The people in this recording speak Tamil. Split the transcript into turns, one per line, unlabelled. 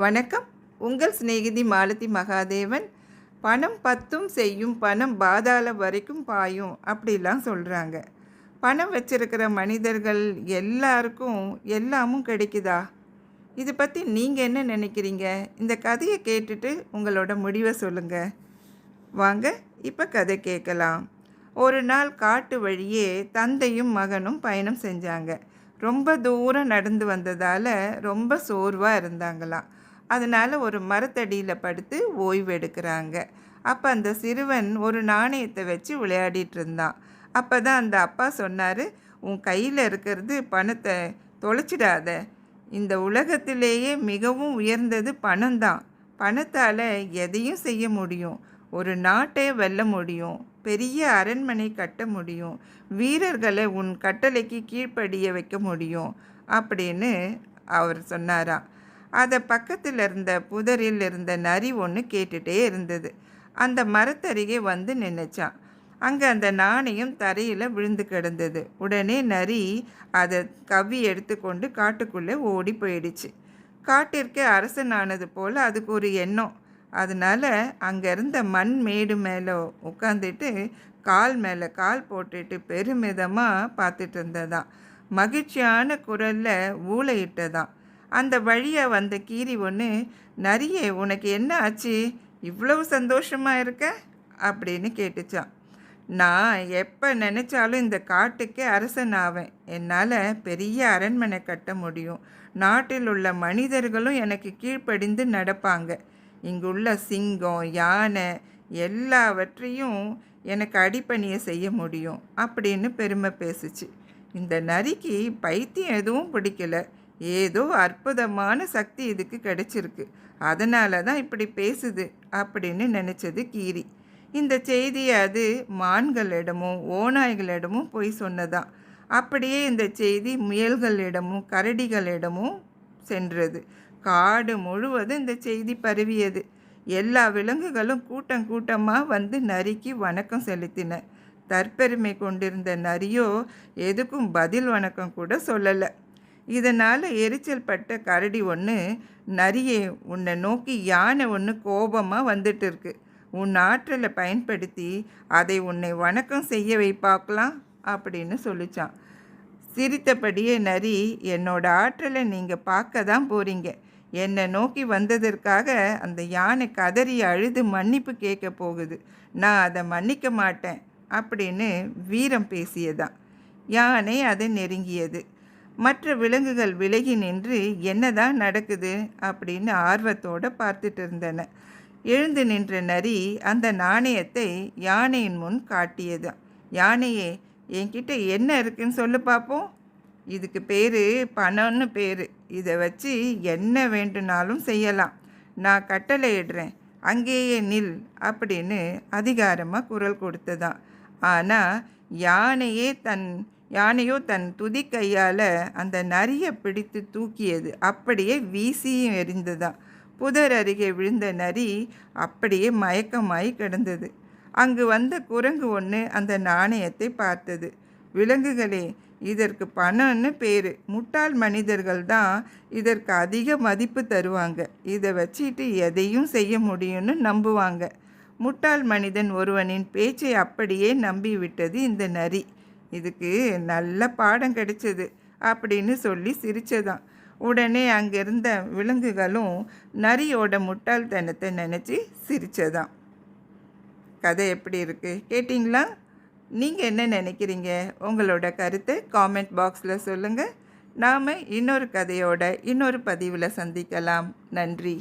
வணக்கம். உங்கள் சிநேகிதி மாலதி மகாதேவன் பணம் பத்தும் செய்யும் பணம் பாதாள வரைக்கும் பாயும் அப்படிலாம் சொல்கிறாங்க பணம் வச்சிருக்கிற மனிதர்கள் எல்லாருக்கும் எல்லாமும் கிடைக்குதா? இது பற்றி நீங்கள் என்ன நினைக்கிறீங்க? இந்த கதையை கேட்டுட்டு உங்களோட முடிவை சொல்லுங்கள் வாங்க இப்போ கதை கேட்கலாம். ஒரு நாள் காட்டு வழியே தந்தையும் மகனும் பயணம் செஞ்சாங்க. ரொம்ப தூரம் நடந்து வந்ததால் ரொம்ப சோர்வாக இருந்தாங்களாம். அதனால் ஒரு மரத்தடியில் படுத்து ஓய்வு எடுக்கிறாங்க அப்போ அந்த சிறுவன் ஒரு நாணயத்தை வச்சு விளையாடிட்டு இருந்தான். அப்போ தான் அந்த அப்பா சொன்னார் உன் கையில் இருக்கிறது பணத்தை தொலைச்சிடாத. இந்த உலகத்திலேயே மிகவும் உயர்ந்தது பணம்தான். பணத்தால் எதையும் செய்ய முடியும். ஒரு நாட்டை வெல்ல முடியும். பெரிய அரண்மனை கட்ட முடியும். வீரர்களை உன் கட்டளைக்கு கீழ்ப்படிய வைக்க முடியும். அப்படின்னு அவர் சொன்னாராம். அதை பக்கத்தில் இருந்த புதரில் இருந்த நரி ஒன்று கேட்டுட்டே இருந்தது. அந்த மரத்தருகே வந்து நின்றுச்சான் அங்கே அந்த நாணயம் தரையில் விழுந்து கிடந்தது. உடனே நரி அதை கவ்வி எடுத்துக்கொண்டு காட்டுக்குள்ளே ஓடி போயிடுச்சு. காட்டிற்கு அரசனானது போல் அதுக்கு ஒரு எண்ணம். அதனால் அங்கே இருந்த மண் மேடு மேலே உட்காந்துட்டு கால் மேலே கால் போட்டுட்டு பெருமிதமாக பார்த்துட்டு இருந்ததான் மகிழ்ச்சியான குரலில் ஊழையிட்டதான் அந்த வழியாக வந்த கீரி ஒன்று நரியே உனக்கு என்ன ஆச்சு? இவ்வளவு சந்தோஷமாக இருக்க? அப்படின்னு கேட்டுச்சான் நான் எப்போ நினச்சாலும் இந்த காட்டுக்கே அரசன் ஆவேன். என்னால் பெரிய அரண்மனை கட்ட முடியும். நாட்டில் உள்ள மனிதர்களும் எனக்கு கீழ்ப்படிந்து நடப்பாங்க. இங்குள்ள சிங்கம் யானை எல்லாவற்றையும் எனக்கு அடிப்பணியை செய்ய முடியும். அப்படின்னு பெருமை பேசுச்சு. இந்த நரிக்கு பைத்தியம் எதுவும் பிடிக்கல. ஏதோ அற்புதமான சக்தி இதுக்கு கிடைச்சிருக்கு. அதனால தான் இப்படி பேசுது அப்படின்னு நினச்சது கீரி. இந்த செய்தியை அது மான்களிடமும் ஓநாய்களிடமும் போய் சொன்னதான் அப்படியே இந்த செய்தி முயல்களிடமும் கரடிகளிடமும் சென்றது. காடு முழுவதும் இந்த செய்தி பரவியது. எல்லா விலங்குகளும் கூட்டம் கூட்டமாக வந்து நரிக்கு வணக்கம் செலுத்தின. தற்பெருமை கொண்டிருந்த நரியோ எதுக்கும் பதில் வணக்கம் கூட சொல்லலை. இதனால் எரிச்சல் பட்ட கரடி ஒன்று நரியே உன்னை நோக்கி யானை ஒன்று கோபமாக வந்துட்டு இருக்கு உன் ஆற்றலை பயன்படுத்தி அதை உன்னை வணக்கம் செய்ய வைப்பாக்கலாம் அப்படின்னு சொல்லிச்சான். சிரித்தபடியே நரி என்னோட ஆற்றலை நீங்கள் பார்க்க தான் போகிறீங்க என்னை நோக்கி வந்ததற்காக அந்த யானை கதறி அழுது மன்னிப்பு கேட்க போகுது. நான் அதை மன்னிக்க மாட்டேன் அப்படின்னு வீரம் பேசியதான். யானை அதை நெருங்கியது. மற்ற விலங்குகள் விலகி நின்று என்னதான் நடக்குது அப்படின்னு ஆர்வத்தோடு பார்த்துட்டு இருந்தன. எழுந்து நின்ற நரி அந்த நாணயத்தை யானையின் முன் காட்டியது. யானையே என்கிட்ட என்ன இருக்குன்னு சொல்லு பார்ப்போம் இதுக்கு பேர் பணம்னு பேர். இதை வச்சு என்ன வேண்டுனாலும் செய்யலாம். நான் கட்டளை இடுறேன் அங்கேயே நில் அப்படின்னு அதிகாரமாக குரல் கொடுத்ததான் ஆனால் யானையே தன் யானையோ தன் துதி கையால் அந்த நரியை பிடித்து தூக்கியது. அப்படியே வீசியும் எரிந்ததான் புதர் அருகே விழுந்த நரி அப்படியே மயக்கமாய் கிடந்தது. அங்கு வந்த குரங்கு ஒன்று அந்த நாணயத்தை பார்த்தது. விலங்குகளே இதற்கு பணம்னு பேர். முட்டாள் மனிதர்கள் தான் இதற்கு அதிக மதிப்பு தருவாங்க. இதை வச்சுட்டு எதையும் செய்ய முடியும்னு நம்புவாங்க. முட்டாள் மனிதன் ஒருவனின் பேச்சை அப்படியே நம்பி விட்டது இந்த நரி. இதுக்கு நல்ல பாடம் கிடைச்சது அப்படின்னு சொல்லி சிரிச்சதான். உடனே அங்கிருந்த விலங்குகளும் நரியோட முட்டாள்தனத்தை நினச்சி சிரிச்சதான். கதை எப்படி இருக்குது கேட்டிங்களா? நீங்கள் என்ன நினைக்கிறீங்க? உங்களோட கருத்தை காமெண்ட் பாக்ஸில் சொல்லுங்கள் நாம் இன்னொரு கதையோட இன்னொரு பதிவில் சந்திக்கலாம். நன்றி.